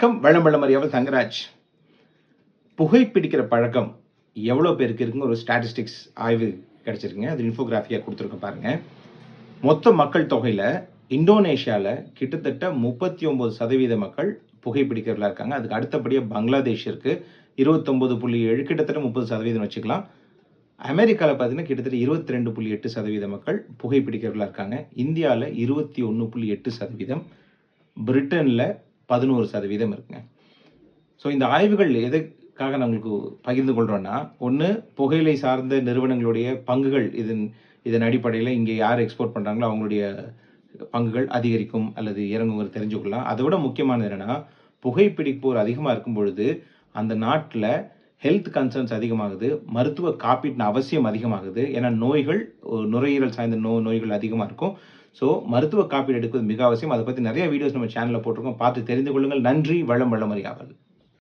வணக்கம். வளம் வளம் அறியாமல் தங்கராஜ். புகைப்பிடிக்கிற பழக்கம் எவ்வளோ பேருக்கு இருக்குன்னு ஒரு ஸ்டாட்டிஸ்டிக்ஸ் ஆய்வு கிடச்சிருக்குங்க. அது இன்ஃபோகிராஃபியாக கொடுத்துருக்கோம் பாருங்கள் மொத்த மக்கள் தொகையில் இந்தோனேஷியாவில் கிட்டத்தட்ட முப்பத்தி ஒம்பது சதவீத மக்கள் புகைப்பிடிக்கிறவர்களாக இருக்காங்க. அதுக்கு அடுத்தபடியாக பங்களாதேஷ் இருக்குது இருபத்தொம்பது புள்ளி ஏழு கிட்டத்தட்ட முப்பது சதவீதம் வச்சுக்கலாம். அமெரிக்காவில் பார்த்தீங்கன்னா கிட்டத்தட்ட இருபத்தி ரெண்டு புள்ளி எட்டு சதவீத மக்கள் புகைப்பிடிக்கிறவர்களாக இருக்காங்க. இந்தியாவில் இருபத்தி ஒன்று புள்ளி எட்டு சதவீதம். பிரிட்டனில் பதினோரு சதவீதம் இருக்குங்க. ஸோ இந்த ஆய்வுகள் எதுக்காக நான் உங்களுக்கு பகிர்ந்து கொள்கிறோன்னா ஒன்று புகையிலை சார்ந்த நிறுவனங்களுடைய பங்குகள் இதன் இதன் அடிப்படையில் இங்கே யார் எக்ஸ்போர்ட் பண்ணுறாங்களோ அவங்களுடைய பங்குகள் அதிகரிக்கும் அல்லது இறங்குங்கிறது தெரிஞ்சுக்கலாம். அதை விட முக்கியமானது என்னென்னா புகைப்பிடிப்போர் அதிகமாக இருக்கும் பொழுது அந்த நாட்டில் ஹெல்த் கன்சர்ன்ஸ் அதிகமாகுது மருத்துவ காப்பீட்டின் அவசியம் அதிகமாகுது. ஏன்னா நோய்கள் நுரையீரல் சார்ந்த நோ நோய்கள் அதிகமாக இருக்கும். ஸோ மருத்துவ காப்பீடு எடுக்கிறது மிக அவசியம். அதை பற்றி நிறைய வீடியோஸ் நம்ம சேனலில் போட்டிருக்கோம். பார்த்து தெரிந்து கொள்ளுங்கள். நன்றி வளம் வளமறியாமல்